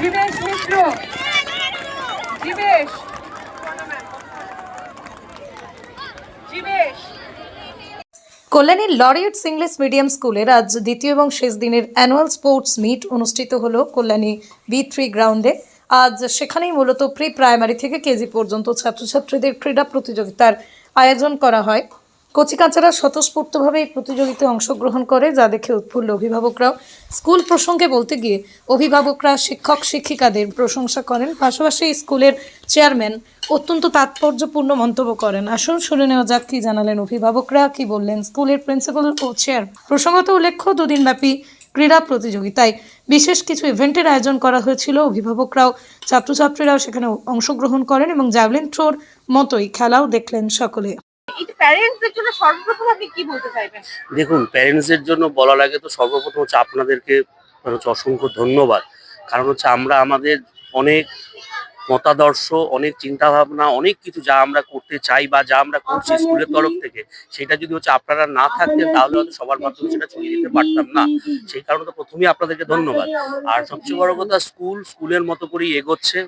জীবেশ কল্যাণীর Laureates English medium স্কুলের আজ দ্বিতীয় এবং শেষ দিনের অ্যানুয়াল স্পোর্টস মিট অনুষ্ঠিত হলো কল্যাণী বি থ্রি গ্রাউন্ডে। আজ সেখানেই মূলত প্রি প্রাইমারি থেকে কেজি পর্যন্ত ছাত্রছাত্রীদের ক্রীড়া প্রতিযোগিতার আয়োজন করা হয়। কচিকাচারা স্বতঃস্ফূর্তভাবে এই প্রতিযোগিতায় অংশগ্রহণ করে, যা দেখে উৎফুল্ল অভিভাবকরাও স্কুল প্রসঙ্গে বলতে গিয়ে অভিভাবকরা, শিক্ষক, শিক্ষিকাদের প্রশংসা করেন। পাশাপাশি স্কুলের চেয়ারম্যান অত্যন্ত তাৎপর্যপূর্ণ মন্তব্য করেন। আসুন শুনে নেওয়া যাক, কি জানালেন অভিভাবকরা, কি বললেন স্কুলের প্রিন্সিপাল ও চেয়ার। প্রসঙ্গত উল্লেখ্য, দুদিনব্যাপী ক্রীড়া প্রতিযোগিতায় বিশেষ কিছু ইভেন্টের আয়োজন করা হয়েছিল। অভিভাবকরাও, ছাত্রছাত্রীরাও সেখানে অংশগ্রহণ করেন এবং জ্যাভলিন থ্রোর মতোই খেলাও দেখলেন সকলে। দেখুন প্যারেন্টসদের জন্য বলা লাগে তো সর্বপ্রথম হচ্ছে আপনাদেরকে মানে হচ্ছে অসংখ্য ধন্যবাদ। কারণ হচ্ছে আমরা আমাদের অনেক মতাদর্শ অনেক চিন্তা ভাবনা অনেক কিছু যা আমরা করতে চাই বা যা আমরা করছি স্কুলের তরফ থেকে সেটা যদি হচ্ছে আপনারা না থাকতেন তাহলে হয়তো সবার মাধ্যমে সেটা ছড়িয়ে দিতে পারতাম না। সেই কারণে তো প্রথমেই আপনাদেরকে ধন্যবাদ। আর সবচেয়ে বড় কথা স্কুল স্কুলের মতো করেই এগোচ্ছে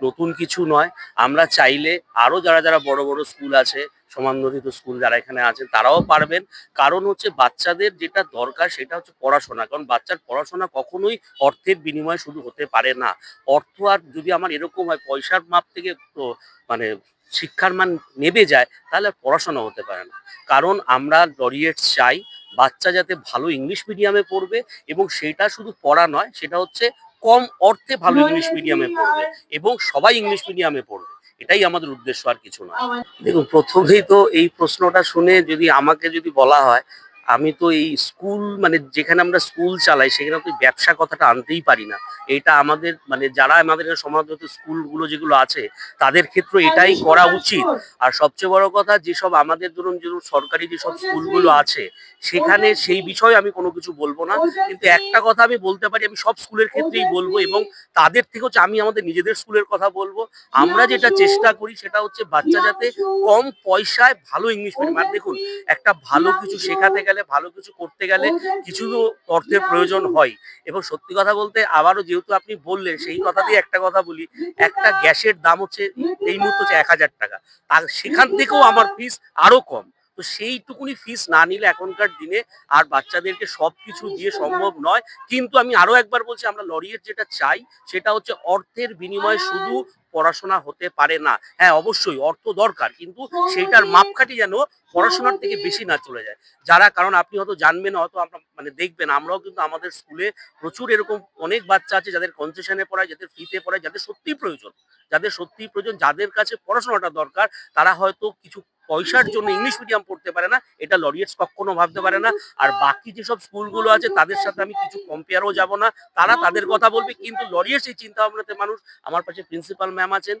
নতুন কিছু নয়। আমরা চাইলে আরও যারা যারা বড় বড় স্কুল আছে সমানধিত স্কুল যারা এখানে আছেন তারাও পারবেন। কারণ হচ্ছে বাচ্চাদের যেটা দরকার সেটা হচ্ছে পড়াশোনা। কারণ বাচ্চার পড়াশোনা কখনোই অর্থের বিনিময়ে শুধু হতে পারে না। অর্থ আর যদি আমার এরকম হয় পয়সার মাপ থেকে তো মানে শিক্ষার মান নেবে যায় তাহলে পড়াশোনা হতে পারে না। কারণ আমরা লরিয়েট চাই বাচ্চা যাতে ভালো ইংলিশ মিডিয়ামে পড়বে এবং সেটা শুধু পড়া নয় সেটা হচ্ছে কম অর্থে ভালো ইংলিশ মিডিয়ামে পড়বে এবং সবাই ইংলিশ মিডিয়ামে পড়বে। এটাই আমাদের উদ্দেশ্য আর কিছু নয়। দেখুন, প্রথমেই তো এই প্রশ্নটা শুনে যদি আমাকে যদি বলা হয় আমি তো এই স্কুল মানে যেখানে আমরা স্কুল চালাই সেখানে তো ব্যবসা কথাটা আনতেই পারি না। এটা আমাদের মানে যারা আমাদের সমাজগত স্কুলগুলো যেগুলো আছে তাদের ক্ষেত্রে এটাই করা উচিত। আর সবচেয়ে বড় কথা যেসব আমাদের ধরুন যেসব সরকারি যেসব স্কুলগুলো আছে সেখানে সেই বিষয়ে আমি কোনো কিছু বলব না। কিন্তু একটা কথা আমি বলতে পারি আমি সব স্কুলের ক্ষেত্রেই বলব এবং তাদের থেকে হচ্ছে আমি আমাদের নিজেদের স্কুলের কথা বলব। আমরা যেটা চেষ্টা করি সেটা হচ্ছে বাচ্চা যাতে কম পয়সায় ভালো ইংলিশ মিডিয়াম আর দেখুন একটা ভালো কিছু শেখাতে গেলে ভালো কিছু করতে গেলে কিছু অর্থের প্রয়োজন হয়। এবং সত্যি কথা বলতে আবারও যেহেতু আপনি বললেন সেই কথা দিয়ে একটা কথা বলি একটা গ্যাসের দাম হচ্ছে এই মুহূর্তে হচ্ছে এক হাজার টাকা। আর সেখান থেকেও আমার ফিস আরও কম। তো সেইটুকুনি ফিস না নিলে এখনকার দিনে আর বাচ্চাদেরকে সবকিছু দিয়ে সম্ভব নয়। কিন্তু আমি আরও একবার বলছি আমরা লরিয়ের যেটা চাই সেটা হচ্ছে অর্থের বিনিময়ে শুধু পড়াশোনা হতে পারে না। হ্যাঁ অবশ্যই, অর্থ দরকার, কিন্তু সেইটার মাপকাঠি যেন পড়াশোনার থেকে বেশি না চলে যায়। যারা, কারণ আপনি হয়তো জানবেন, হয়তো আমরা মানে দেখবেন, আমরাও কিন্তু আমাদের স্কুলে প্রচুর এরকম অনেক বাচ্চা আছে যাদের কনসেশনে পড়ায়, যাদের ফ্রিতে পড়ায়, যাদের সত্যিই প্রয়োজন। যাদের সত্যি প্রয়োজন, যাদের কাছে পড়াশোনাটা দরকার, তারা হয়তো কিছু পয়সার জন্য ইংলিশ মিডিয়াম পড়তে পারে না, এটা লরিয়েটস কখনো ভাবতে পারে না। আর বাকি যেসব স্কুলগুলো আছে, তাদের সাথে আমি কিছু কম্পেয়ারও যাব না। তারা তাদের কথা বলবে, কিন্তু লরিয়েটস এই চিন্তা ভাবনাতে মানুষ, আমার পাশে প্রিন্সিপাল ম্যাম আছেন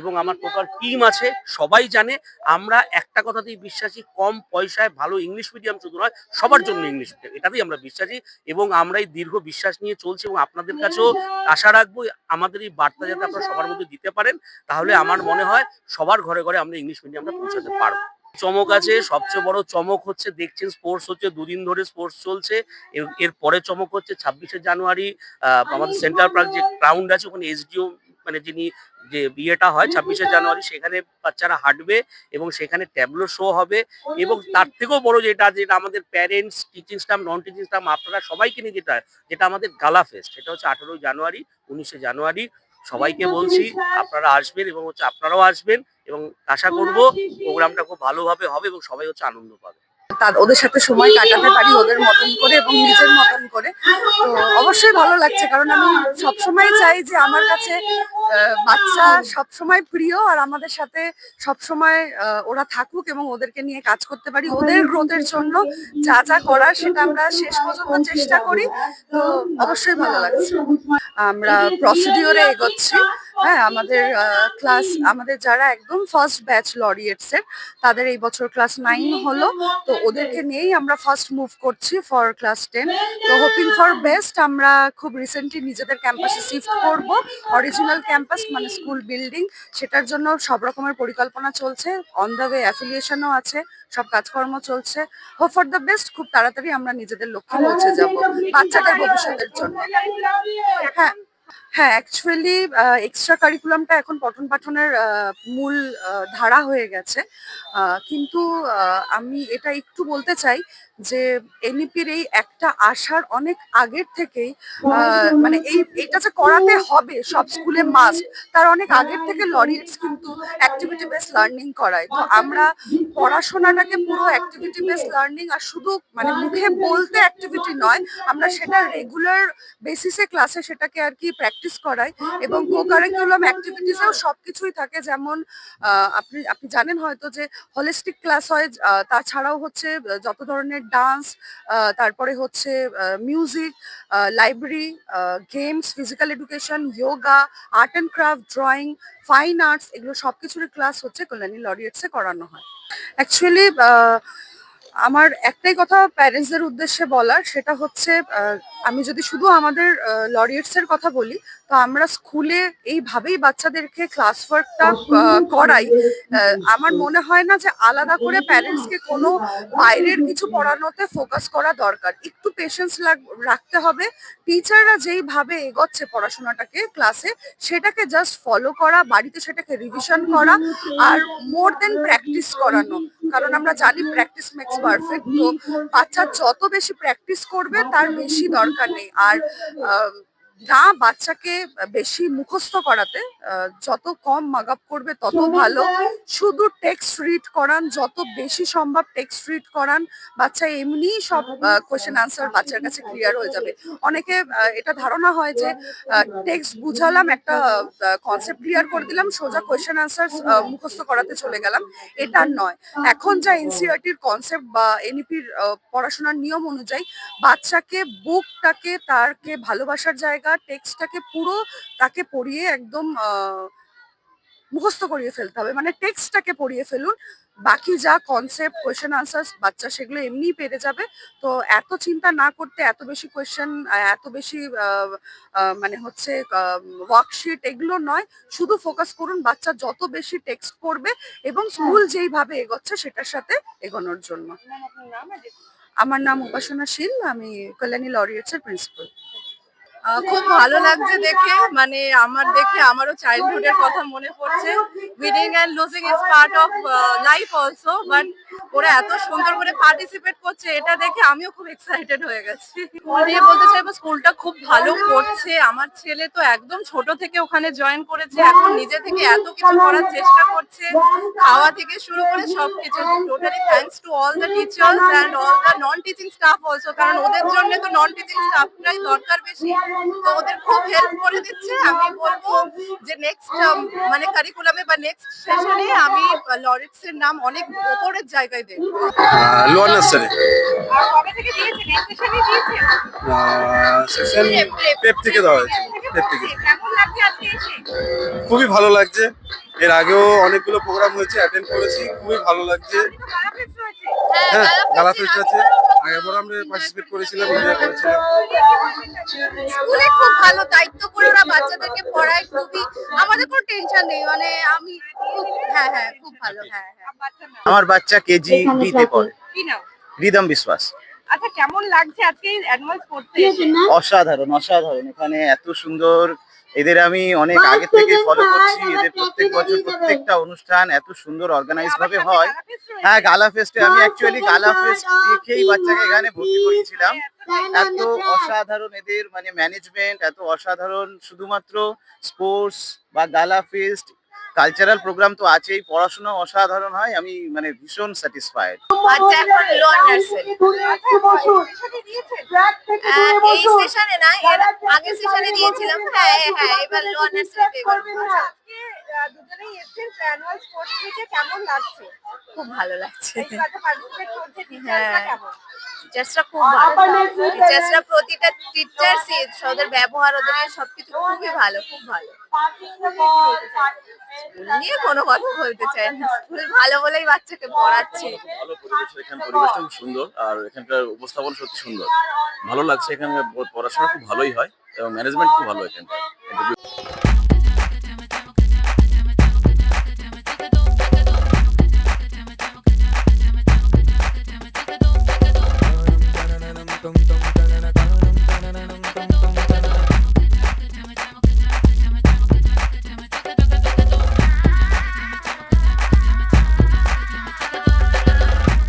এবং আমার টোটাল টিম আছে, সবাই জানে। আমরা একটা কথাতেই বিশ্বাসী, কম পয়সায় ভালো ইংলিশ মিডিয়াম শুধু নয়, সবার জন্য ইংলিশ মিডিয়াম এটাতেই আমরা বিশ্বাসী, এবং আমরা এই দীর্ঘ বিশ্বাস নিয়ে চলছি, এবং আপনাদের কাছেও আশা রাখব, আমাদের এই বার্তা যাতে আপনারা সবার মধ্যে দিতে পারেন, তাহলে আমার মনে হয় সবার ঘরে ঘরে আমরা ইংলিশ মিডিয়ামটা পৌঁছাতে পারব। চমক আছে, সবচেয়ে বড় চমক হচ্ছে, দেখছেন স্পোর্টস হচ্ছে, দুদিন ধরে স্পোর্টস চলছে, এর- পরে চমক হচ্ছে ছাব্বিশে জানুয়ারি আমাদের সেন্ট্রাল পার্ক যে গ্রাউন্ড আছে, ওখানে এসডিও মানে যিনি যে বিয়েটা হয় ছাব্বিশে জানুয়ারি সেখানে বাচ্চারা হাঁটবে এবং সেখানে ট্যাবলো শো হবে এবং তার থেকেও বড় যেটা যেটা আমাদের parents teaching staff non teaching staff আপনারা সবাইকে নিয়ে যেটা যেটা আমাদের গালা ফেস্ট সেটা হচ্ছে আঠেরোই জানুয়ারি উনিশে জানুয়ারি। সবাইকে বলছি আপনারা আসবেন এবং হচ্ছে আপনারাও আসবেন এবং আশা করব প্রোগ্রামটা খুব ভালোভাবে হবে এবং সবাই হচ্ছে আনন্দ পাবে। তার, ওদের সাথে সময় কাটাতে পারি ওদের মতন করে এবং নিজের মতন করে। তো অবশ্যই ভালো লাগছে, কারণ আমি সবসময় চাই যে আমার কাছে বাচ্চা সবসময় প্রিয় আর আমাদের সাথে সবসময় ওরা থাকুক এবং ওদেরকে নিয়ে কাজ করতে পারি। ওদের গ্রোথের জন্য যা যা করার সেটা আমরা শেষ পর্যন্ত চেষ্টা করি। তো অবশ্যই ভালো লাগছে। আমরা প্রসিডিওরে এগোচ্ছি। হ্যাঁ আমাদের ক্লাস আমাদের যারা একদম ফার্স্ট ব্যাচ লরিয়েটস এর, তাদের এই বছর ক্লাস নাইন হলো। তো ওদেরকে নিয়েই আমরা ফার্স্ট মুভ করছি ফর ক্লাস টেন তো হোপিং ফর বেস্ট আমরা খুব রিসেন্টলি নিজেদের ক্যাম্পাসে শিফট করব। অরিজিনাল ক্যাম্পাস মানে স্কুল বিল্ডিং সেটার জন্য সব রকমের পরিকল্পনা চলছে। অন দ্য ওয়ে অ্যাফিলিয়েশনও আছে, সব কাজকর্ম চলছে। হোপ ফর দ্য বেস্ট খুব তাড়াতাড়ি আমরা নিজেদের লক্ষ্যে পৌঁছে যাব বাচ্চাদের ভবিষ্যতের জন্য। হ্যাঁ হ্যাঁ অ্যাকচুয়ালি এক্সট্রা কারিকুলামটা এখন পঠন পাঠনের মূল ধারা হয়ে গেছে। কিন্তু আমি এটা একটু বলতে চাই যে এনইপির এই একটা আসার অনেক আগের থেকেই আহ, মানে এই এটা যে করাতে হবে সব স্কুলে মাস্ট তার অনেক আগের থেকে লরিয়েটস কিন্তু অ্যাক্টিভিটি বেস লার্নিং করায়। তো আমরা পড়াশোনাটাকে পুরো অ্যাক্টিভিটি বেস লার্নিং আর শুধু মানে মুখে বলতে অ্যাক্টিভিটি নয় আমরা সেটা রেগুলার বেসিসে ক্লাসে সেটাকে আর কি প্র্যাকটিস করাই এবং কো কারিকুলাম অ্যাক্টিভিটিসেও সব কিছুই থাকে। যেমন আহ, আপনি আপনি জানেন হয়তো যে হলিস্টিক ক্লাস হয় তাছাড়াও হচ্ছে যত ধরনের ডান্স তারপরে হচ্ছে music library games, physical education yoga art and craft, drawing, fine arts, এগুলো সব কিছুরই ক্লাস হচ্ছে কল্যাণী লরিয়েটসে করানো হয়। অ্যাকচুয়ালি আমার একটাই কথা প্যারেন্টসদের উদ্দেশ্যে বলার, সেটা হচ্ছে আমি যদি শুধু আমাদের লরিয়েটস এর কথা বলি তো আমরা স্কুলে এইভাবেই বাচ্চাদেরকে ক্লাস ওয়ার্কটা করাই। আমার মনে হয় না যে আলাদা করে প্যারেন্টসকে কোনো বাইরের কিছু পড়ানোতে ফোকাস করা দরকার। একটু পেশেন্স রাখতে হবে। টিচাররা যেইভাবে এগোচ্ছে পড়াশোনাটাকে ক্লাসে সেটাকে জাস্ট ফলো করা, বাড়িতে সেটাকে রিভিশন করা আর মোর দেন প্র্যাকটিস করানো। কারণ আমরা জানি প্র্যাকটিস মেক্স পারফেক্ট তো বাচ্চা যত বেশি প্র্যাকটিস করবে, তার বেশি দরকার নেই। আর না বাচ্চাকে বেশি মুখস্থ করাতে যত কম মাগাপ করবে তত ভালো। শুধু টেক্সট রিড করান যত বেশি সম্ভব টেক্সট রিড করান বাচ্চা এমনিই সব কোয়েশ্চেন আনসার বাচ্চার কাছে ক্লিয়ার হয়ে যাবে। অনেকে এটা ধারণা হয় যে টেক্সট বুঝালাম একটা কনসেপ্ট ক্লিয়ার করে দিলাম সোজা কোয়েশ্চেন আনসার মুখস্থ করাতে চলে গেলাম। এটা নয়। এখন যা এনসিআরটির কনসেপ্ট বা এনইপির পড়াশোনার নিয়ম অনুযায়ী বাচ্চাকে বুকটাকে তারকে ভালোবাসার জায়গা টেক্সটটাকে পুরো তাকে পড়িয়ে একদম মুখস্থ করিয়ে ফেলতে হবে। মানে টেক্সটটাকে পড়িয়ে ফেলুন। বাকি যা কনসেপ্ট কোয়েশ্চেন আনসার বাচ্চা সেগুলো এমনিই পেরে যাবে। তো এত চিন্তা না করতে এত বেশি কোয়েশ্চেন এত বেশি মানে হচ্ছে ওয়ার্কশিট এগুলো নয়। শুধু ফোকাস করুন বাচ্চা যত বেশি টেক্সট পড়বে এবং স্কুল যেইভাবে এগোচ্ছে সেটার সাথে এগোনোর জন্য। আমার নাম উপাসনা শীল আমি কল্যাণী লরিয়েটস এর প্রিন্সিপাল খুব ভালো লাগছে দেখে। মানে আমার দেখে আমারও চাইল্ডহুডের কথা মনে পড়ছে। Winning and losing is part of life also but ওরা এত সুন্দর করে পার্টিসিপেট করছে, এটা দেখে আমিও খুব এক্সাইটেড হয়ে গেছি। স্কুল নিয়ে বলতে চাইব স্কুলটা খুব ভালো করছে। আমার ছেলে তো একদম ছোট থেকে ওখানে জয়েন করেছে, এখন নিজে থেকে এত কিছু করার চেষ্টা করছে। খাওয়া থেকে শুরু করে সবকিছু totally thanks to all the teachers and all the non teaching staff also কারণ ওদের জন্য তো নন টিচিং স্টাফটাই দরকার বেশি। তো ওদের খুব হেল্প করে দিচ্ছে। আমি বলব যে নেক্সট মানে কারিকুলামে বা নেক্সট সেশনে আমি লরেটস এর নাম অনেক ওপরের জায়গায় দেব লোয়ার নার্সারি সেশনে পেপ থেকে দেওয়া হয়েছে। এসে? খুবই ভালো লাগছে। এর আগেও অনেকগুলো প্রোগ্রাম হয়েছে অ্যাটেন্ড করেছি খুবই ভালো লাগছে। হ্যাঁ গালা ফেস্ট আছে আগেরবার আমরা পার্টিসিপেট করেছিলাম এনজয় করেছিলাম। স্কুলে খুব ভালো দায়িত্ব করে ওরা বাচ্চাদেরকে পড়ায় খুবই আমাদের কোনো টেনশন নেই মানে আমি খুব হ্যাঁ হ্যাঁ খুব ভালো হ্যাঁ হ্যাঁ। আমার বাচ্চা কেজি বিতে পড়ে। কি নাম? রিদম বিশ্বাস। আচ্ছা কেমন লাগছে আজকে স্পোর্টস এসে অসাধারণ অসাধারণ। এখানে এত সুন্দর এদের আমি অনেক আগে থেকে ফলো করছি। এদের প্রত্যেক বছর প্রত্যেকটা অনুষ্ঠান এত সুন্দর অর্গানাইজ ভাবে হয়। হ্যাঁ গালা ফেস্টে আমি অ্যাকচুয়ালি গালা ফেস্ট দেখেই বাচ্চাকে এখানে ভর্তি করিয়েছিলাম এত অসাধারণ এদের মানে ম্যানেজমেন্ট এত অসাধারণ শুধুমাত্র স্পোর্টস বা গালা ফেস্ট কালচারাল প্রোগ্রাম তো আছেই পড়াশোনা অসাধারণ হয় আমি মানে ভীষণ স্যাটিসফাইড দিয়েছেন এই সেশনে না এর আগের সেশনে দিয়েছিলাম হ্যাঁ হ্যাঁ এবার লোয়ার নার্সারিতে এবার আচ্ছা, দুজনেই এসেছেন অ্যানুয়াল স্পোর্টস মিটে কেমন লাগছে? খুব ভালো লাগছে। হ্যাঁ। টিচার্সরা খুব ভালো। টিচার্সরা প্রতিটা টিচার্স ওদের ব্যবহার ওদের সবকিছু খুবই ভালো খুব ভালো। স্কুল নিয়ে কোনো কথা বলতে চাই না। স্কুল ভালো বলেই বাচ্চাকে পড়াচ্ছে। ভালো পরিবেশ এখানে পরিবেশটা খুব সুন্দর। আর এখানকার উপস্থাপন সত্যি সুন্দর। ভালো লাগছে এখানে পড়াশোনা খুব ভালোই হয়। এবং ম্যানেজমেন্ট খুব ভালো এখানকার।